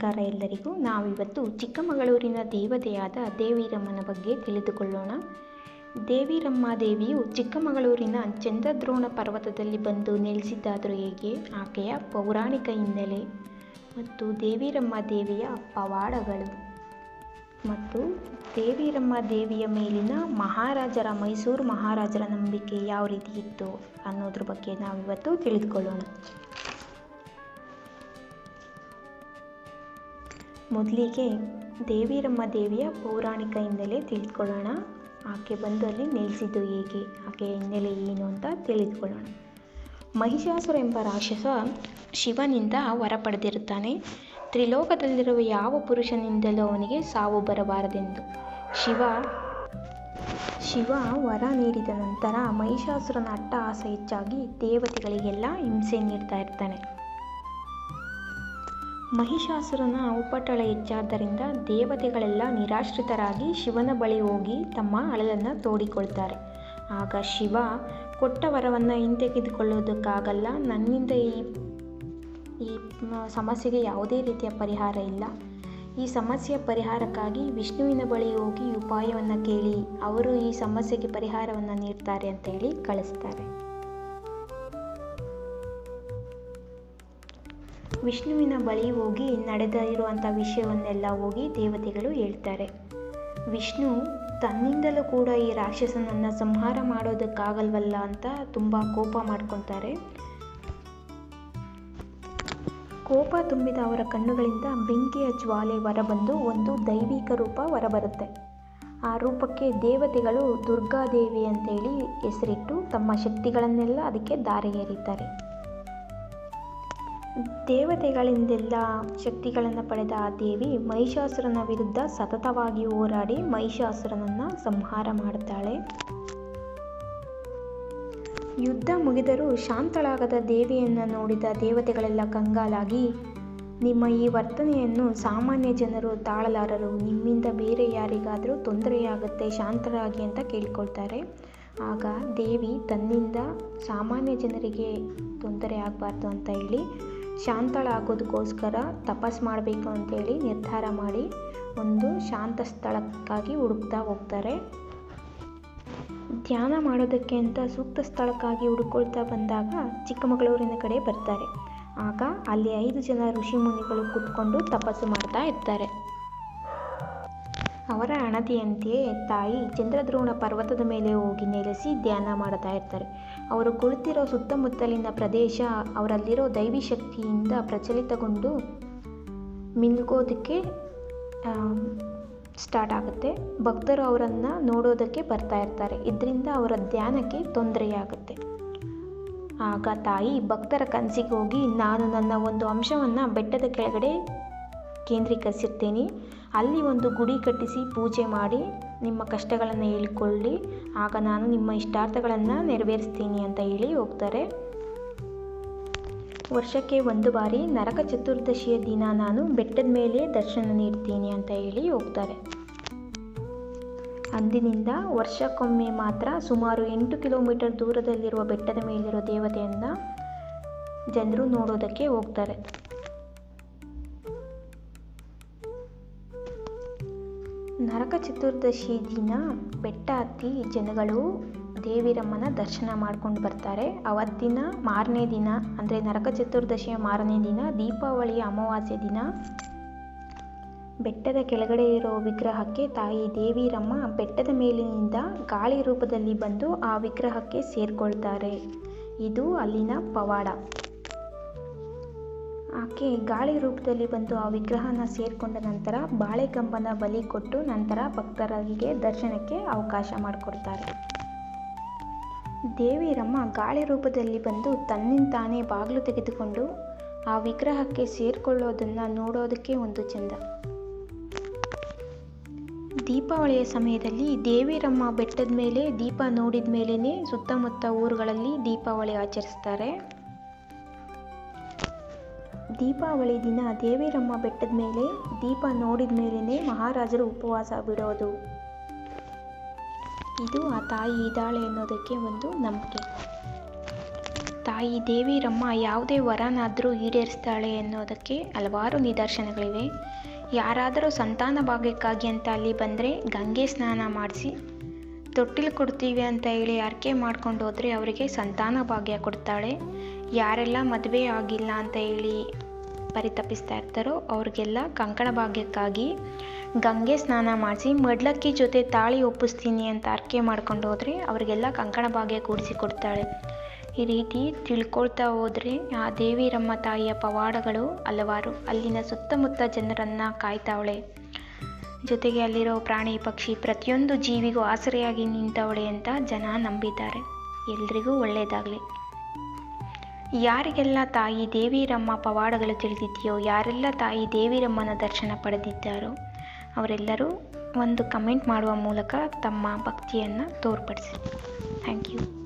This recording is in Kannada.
ನಮಸ್ಕಾರ ಎಲ್ಲರಿಗೂ. ನಾವಿವತ್ತು ಚಿಕ್ಕಮಗಳೂರಿನ ದೇವತೆಯಾದ ದೇವಿರಮ್ಮನ ಬಗ್ಗೆ ತಿಳಿದುಕೊಳ್ಳೋಣ. ದೇವಿರಮ್ಮ ದೇವಿಯು ಚಿಕ್ಕಮಗಳೂರಿನ ಚಂದ್ರದ್ರೋಣ ಪರ್ವತದಲ್ಲಿ ಬಂದು ನೆಲೆಸಿದ್ದಾದರೂ ಹೇಗೆ? ಆಕೆಯ ಪೌರಾಣಿಕ ಹಿನ್ನೆಲೆ ಮತ್ತು ದೇವಿರಮ್ಮ ದೇವಿಯ ಪವಾಡಗಳು ಮತ್ತು ದೇವಿರಮ್ಮ ದೇವಿಯ ಮೇಲಿನ ಮಹಾರಾಜರ, ಮೈಸೂರು ಮಹಾರಾಜರ ನಂಬಿಕೆ ಯಾವ ರೀತಿ ಇತ್ತು ಅನ್ನೋದ್ರ ಬಗ್ಗೆ ನಾವಿವತ್ತು ತಿಳಿದುಕೊಳ್ಳೋಣ. ಮೊದಲಿಗೆ ದೇವಿರಮ್ಮ ದೇವಿಯ ಪೌರಾಣಿಕ ಹಿನ್ನೆಲೆ ತಿಳಿದುಕೊಳ್ಳೋಣ. ಆಕೆ ಬಂದು ಅಲ್ಲಿ ನೆಲೆಸಿದ್ದು ಹೇಗೆ? ಆಕೆಯ ಹಿನ್ನೆಲೆ ಏನು ಅಂತ ತಿಳಿದುಕೊಳ್ಳೋಣ. ಮಹಿಷಾಸುರ ಎಂಬ ರಾಕ್ಷಸ ಶಿವನಿಂದ ವರ ಪಡೆದಿರುತ್ತಾನೆ. ತ್ರಿಲೋಕದಲ್ಲಿರುವ ಯಾವ ಪುರುಷನಿಂದಲೂ ಅವನಿಗೆ ಸಾವು ಬರಬಾರದೆಂದು. ಶಿವ ಶಿವ ವರ ನೀಡಿದ ನಂತರ ಮಹಿಷಾಸುರನ ಅಟ್ಟ ಆಸೆ ಹೆಚ್ಚಾಗಿ ದೇವತೆಗಳಿಗೆಲ್ಲ ಹಿಂಸೆ ನೀಡ್ತಾ ಇರ್ತಾನೆ. ಮಹಿಷಾಸುರನ ಉಪಟಳ ಹೆಚ್ಚಾದ್ದರಿಂದ ದೇವತೆಗಳೆಲ್ಲ ನಿರಾಶ್ರಿತರಾಗಿ ಶಿವನ ಬಳಿ ಹೋಗಿ ತಮ್ಮ ಅಳಲನ್ನು ತೋಡಿಕೊಳ್ತಾರೆ. ಆಗ ಶಿವ, ಕೊಟ್ಟ ವರವನ್ನು ಹಿಂತೆಗೆದುಕೊಳ್ಳೋದಕ್ಕಾಗಲ್ಲ ನನ್ನಿಂದ ಈ ಈ ಸಮಸ್ಯೆಗೆ ಯಾವುದೇ ರೀತಿಯ ಪರಿಹಾರ ಇಲ್ಲ. ಈ ಸಮಸ್ಯೆಯ ಪರಿಹಾರಕ್ಕಾಗಿ ವಿಷ್ಣುವಿನ ಬಳಿ ಹೋಗಿ ಉಪಾಯವನ್ನು ಕೇಳಿ, ಅವರು ಈ ಸಮಸ್ಯೆಗೆ ಪರಿಹಾರವನ್ನು ನೀಡ್ತಾರೆ ಅಂತ ಹೇಳಿ ಕಳಿಸ್ತಾರೆ. ವಿಷ್ಣುವಿನ ಬಳಿ ಹೋಗಿ ನಡೆದ ಇರುವಂಥ ವಿಷಯವನ್ನೆಲ್ಲ ಹೋಗಿ ದೇವತೆಗಳು ಹೇಳ್ತಾರೆ. ವಿಷ್ಣು ತನ್ನಿಂದಲೂ ಕೂಡ ಈ ರಾಕ್ಷಸನನ್ನು ಸಂಹಾರ ಮಾಡೋದಕ್ಕಾಗಲ್ವಲ್ಲ ಅಂತ ತುಂಬ ಕೋಪ ಮಾಡ್ಕೊತಾರೆ. ಕೋಪ ತುಂಬಿದ ಅವರ ಕಣ್ಣುಗಳಿಂದ ಬೆಂಕಿಯ ಜ್ವಾಲೆ ಹೊರಬಂದು ಒಂದು ದೈವಿಕ ರೂಪ ಹೊರಬರುತ್ತೆ. ಆ ರೂಪಕ್ಕೆ ದೇವತೆಗಳು ದುರ್ಗಾದೇವಿ ಅಂತೇಳಿ ಹೆಸರಿಟ್ಟು ತಮ್ಮ ಶಕ್ತಿಗಳನ್ನೆಲ್ಲ ಅದಕ್ಕೆ ದಾರಿ ಎರೀತಾರೆ ದೇವತೆಗಳಿಂದೆಲ್ಲ ಶಕ್ತಿಗಳನ್ನು ಪಡೆದ ಆ ದೇವಿ ಮಹಿಷಾಸುರನ ವಿರುದ್ಧ ಸತತವಾಗಿ ಹೋರಾಡಿ ಮಹಿಷಾಸುರನನ್ನು ಸಂಹಾರ ಮಾಡುತ್ತಾಳೆ ಯುದ್ಧ ಮುಗಿದರೂ ಶಾಂತಳಾಗದ ದೇವಿಯನ್ನು ನೋಡಿದ ದೇವತೆಗಳೆಲ್ಲ ಕಂಗಾಲಾಗಿ, ನಿಮ್ಮ ಈ ವರ್ತನೆಯನ್ನು ಸಾಮಾನ್ಯ ಜನರು ತಾಳಲಾರರು, ನಿಮ್ಮಿಂದ ಬೇರೆ ಯಾರಿಗಾದರೂ ತೊಂದರೆಯಾಗುತ್ತೆ, ಶಾಂತರಾಗಿ ಅಂತ ಕೇಳ್ಕೊಳ್ತಾರೆ. ಆಗ ದೇವಿ ತನ್ನಿಂದ ಸಾಮಾನ್ಯ ಜನರಿಗೆ ತೊಂದರೆ ಆಗಬಾರ್ದು ಅಂತ ಹೇಳಿ ಶಾಂತಳಾಗೋದಕ್ಕೋಸ್ಕರ ತಪಸ್ ಮಾಡಬೇಕು ಅಂತೇಳಿ ನಿರ್ಧಾರ ಮಾಡಿ ಒಂದು ಶಾಂತ ಸ್ಥಳಕ್ಕಾಗಿ ಹುಡುಕ್ತಾ ಹೋಗ್ತಾರೆ. ಧ್ಯಾನ ಮಾಡೋದಕ್ಕೆ ಅಂತ ಸೂಕ್ತ ಸ್ಥಳಕ್ಕಾಗಿ ಹುಡುಕೊಳ್ತಾ ಬಂದಾಗ ಚಿಕ್ಕಮಗಳೂರಿನ ಕಡೆ ಬರ್ತಾರೆ. ಆಗ ಅಲ್ಲಿ ಐದು ಜನ ಋಷಿ ಮುನಿಗಳು ಕೂತ್ಕೊಂಡು ತಪಸ್ಸು ಮಾಡ್ತಾ ಇರ್ತಾರೆ. ಅವರ ಅಣತಿಯಂತೆಯೇ ತಾಯಿ ಚಂದ್ರದ್ರೋಣ ಪರ್ವತದ ಮೇಲೆ ಹೋಗಿ ನೆಲೆಸಿ ಧ್ಯಾನ ಮಾಡ್ತಾ ಇರ್ತಾರೆ. ಅವರು ಕುಳಿತಿರೋ ಸುತ್ತಮುತ್ತಲಿನ ಪ್ರದೇಶ, ಅವರಲ್ಲಿರೋ ದೈವಿ ಶಕ್ತಿಯಿಂದ ಪ್ರಚಲಿತಗೊಂಡು ಮಿಲ್ಗೋದಕ್ಕೆ ಸ್ಟಾರ್ಟ್ ಆಗುತ್ತೆ. ಭಕ್ತರು ಅವರನ್ನು ನೋಡೋದಕ್ಕೆ ಬರ್ತಾ ಇರ್ತಾರೆ. ಇದರಿಂದ ಅವರ ಧ್ಯಾನಕ್ಕೆ ತೊಂದರೆಯಾಗುತ್ತೆ. ಆಗ ತಾಯಿ ಭಕ್ತರ ಕನಸಿಗೆ ಹೋಗಿ, ನಾನು ನನ್ನ ಒಂದು ಅಂಶವನ್ನು ಬೆಟ್ಟದ ಕೆಳಗಡೆ ಕೇಂದ್ರೀಕರಿಸಿರ್ತೀನಿ. ಅಲ್ಲಿ ಒಂದು ಗುಡಿ ಕಟ್ಟಿಸಿ ಪೂಜೆ ಮಾಡಿ ನಿಮ್ಮ ಕಷ್ಟಗಳನ್ನು ಹೇಳಿಕೊಳ್ಳಿ. ಆಗ ನಾನು ನಿಮ್ಮ ಇಷ್ಟಾರ್ಥಗಳನ್ನು ನೆರವೇರಿಸ್ತೀನಿ ಅಂತ ಹೇಳಿ ಹೋಗ್ತಾರೆ. ವರ್ಷಕ್ಕೆ ಒಂದು ಬಾರಿ ನರಕ ಚತುರ್ದಶಿಯ ದಿನ ನಾನು ಬೆಟ್ಟದ ಮೇಲೆ ದರ್ಶನ ನೀಡ್ತೀನಿ ಅಂತ ಹೇಳಿ ಹೋಗ್ತಾರೆ. ಅಂದಿನಿಂದ ವರ್ಷಕ್ಕೊಮ್ಮೆ ಮಾತ್ರ ಸುಮಾರು ಎಂಟು ಕಿಲೋಮೀಟರ್ ದೂರದಲ್ಲಿರುವ ಬೆಟ್ಟದ ಮೇಲಿರುವ ದೇವತೆಯನ್ನು ಜನರು ನೋಡೋದಕ್ಕೆ ಹೋಗ್ತಾರೆ. ನರಕ ಚತುರ್ದಶಿ ದಿನ ಬೆಟ್ಟ ಹತ್ತಿ ಜನಗಳು ದೇವಿರಮ್ಮನ ದರ್ಶನ ಮಾಡ್ಕೊಂಡು ಬರ್ತಾರೆ. ಅವತ್ತಿನ ಮಾರನೇ ದಿನ, ಅಂದರೆ ನರಕ ಚತುರ್ದಶಿಯ ಮಾರನೇ ದಿನ ದೀಪಾವಳಿಯ ಅಮಾವಾಸ್ಯೆ ದಿನ, ಬೆಟ್ಟದ ಕೆಳಗಡೆ ಇರೋ ವಿಗ್ರಹಕ್ಕೆ ತಾಯಿ ದೇವಿರಮ್ಮ ಬೆಟ್ಟದ ಮೇಲಿನಿಂದ ಗಾಳಿ ರೂಪದಲ್ಲಿ ಬಂದು ಆ ವಿಗ್ರಹಕ್ಕೆ ಸೇರಿಕೊಳ್ತಾರೆ. ಇದು ಅಲ್ಲಿನ ಪವಾಡ. ಆಕೆ ಗಾಳಿ ರೂಪದಲ್ಲಿ ಬಂದು ಆ ವಿಗ್ರಹನ ಸೇರಿಕೊಂಡ ನಂತರ ಬಾಳೆಕಂಬನ ಬಲಿ ಕೊಟ್ಟು ನಂತರ ಭಕ್ತರಿಗೆ ದರ್ಶನಕ್ಕೆ ಅವಕಾಶ ಮಾಡಿಕೊಡ್ತಾರೆ. ದೇವಿರಮ್ಮ ಗಾಳಿ ರೂಪದಲ್ಲಿ ಬಂದು ತನ್ನಿಂತಾನೇ ಬಾಗಿಲು ತೆಗೆದುಕೊಂಡು ಆ ವಿಗ್ರಹಕ್ಕೆ ಸೇರಿಕೊಳ್ಳೋದನ್ನು ನೋಡೋದಕ್ಕೆ ಒಂದು ಚಂದ. ದೀಪಾವಳಿಯ ಸಮಯದಲ್ಲಿ ದೇವಿರಮ್ಮ ಬೆಟ್ಟದ ಮೇಲೆ ದೀಪ ನೋಡಿದ ಮೇಲೇ ಸುತ್ತಮುತ್ತ ಊರುಗಳಲ್ಲಿ ದೀಪಾವಳಿ ಆಚರಿಸ್ತಾರೆ. ದೀಪಾವಳಿ ದಿನ ದೇವಿರಮ್ಮ ಬೆಟ್ಟದ ಮೇಲೆ, ದೀಪ ನೋಡಿದ ಮೇಲೇ ಮಹಾರಾಜರು ಉಪವಾಸ ಬಿಡೋದು. ಇದು ಆ ತಾಯಿ ಇದ್ದಾಳೆ ಅನ್ನೋದಕ್ಕೆ ಒಂದು ನಂಬಿಕೆ. ತಾಯಿ ದೇವಿರಮ್ಮ ಯಾವುದೇ ವರನಾದರೂ ಈಡೇರಿಸ್ತಾಳೆ ಅನ್ನೋದಕ್ಕೆ ಹಲವಾರು ನಿದರ್ಶನಗಳಿವೆ. ಯಾರಾದರೂ ಸಂತಾನ ಭಾಗ್ಯಕ್ಕಾಗಿ ಅಂತ ಅಲ್ಲಿ ಬಂದರೆ ಗಂಗೆ ಸ್ನಾನ ಮಾಡಿಸಿ, ತೊಟ್ಟಿಲು ಕೊಡ್ತೀವಿ ಅಂತ ಹೇಳಿ ಅರ್ಕೆ ಮಾಡ್ಕೊಂಡು ಹೋದರೆ ಅವರಿಗೆ ಸಂತಾನ ಭಾಗ್ಯ ಕೊಡ್ತಾಳೆ. ಯಾರೆಲ್ಲ ಮದುವೆ ಆಗಿಲ್ಲ ಅಂತ ಹೇಳಿ ಪರಿತಪಿಸ್ತಾ ಇರ್ತಾರೋ ಅವ್ರಿಗೆಲ್ಲ ಕಂಕಣ ಭಾಗ್ಯಕ್ಕಾಗಿ ಗಂಗೆ ಸ್ನಾನ ಮಾಡಿಸಿ ಮಡ್ಲಕ್ಕಿ ಜೊತೆ ತಾಳಿ ಒಪ್ಪಿಸ್ತೀನಿ ಅಂತ ಅರ್ಕೆ ಮಾಡ್ಕೊಂಡು ಹೋದರೆ ಅವರಿಗೆಲ್ಲ ಕಂಕಣ ಭಾಗ್ಯ ಕೂಡಿಸಿ ಕೊಡ್ತಾಳೆ. ಈ ರೀತಿ ತಿಳ್ಕೊಳ್ತಾ ಹೋದರೆ ಆ ದೇವಿರಮ್ಮ ತಾಯಿಯ ಪವಾಡಗಳು ಹಲವಾರು. ಅಲ್ಲಿನ ಸುತ್ತಮುತ್ತ ಜನರನ್ನು ಕಾಯ್ತಾವಳೆ. ಜೊತೆಗೆ ಅಲ್ಲಿರೋ ಪ್ರಾಣಿ ಪಕ್ಷಿ ಪ್ರತಿಯೊಂದು ಜೀವಿಗೂ ಆಸರೆಯಾಗಿ ನಿಂತವಳೆ ಅಂತ ಜನ ನಂಬಿದ್ದಾರೆ. ಎಲ್ರಿಗೂ ಒಳ್ಳೆಯದಾಗಲಿ ಯಾರಿಗೆಲ್ಲ ತಾಯಿ ದೇವಿರಮ್ಮ ಪವಾಡಗಳು ತಿಳಿದಿದೆಯೋ ಯಾರೆಲ್ಲ ತಾಯಿ ದೇವಿರಮ್ಮನ ದರ್ಶನ ಪಡೆದಿದ್ದಾರೋ ಅವರೆಲ್ಲರೂ ಒಂದು ಕಮೆಂಟ್ ಮಾಡುವ ಮೂಲಕ ತಮ್ಮ ಭಕ್ತಿಯನ್ನು ತೋರ್ಪಡಿಸಿ ಥ್ಯಾಂಕ್ ಯು.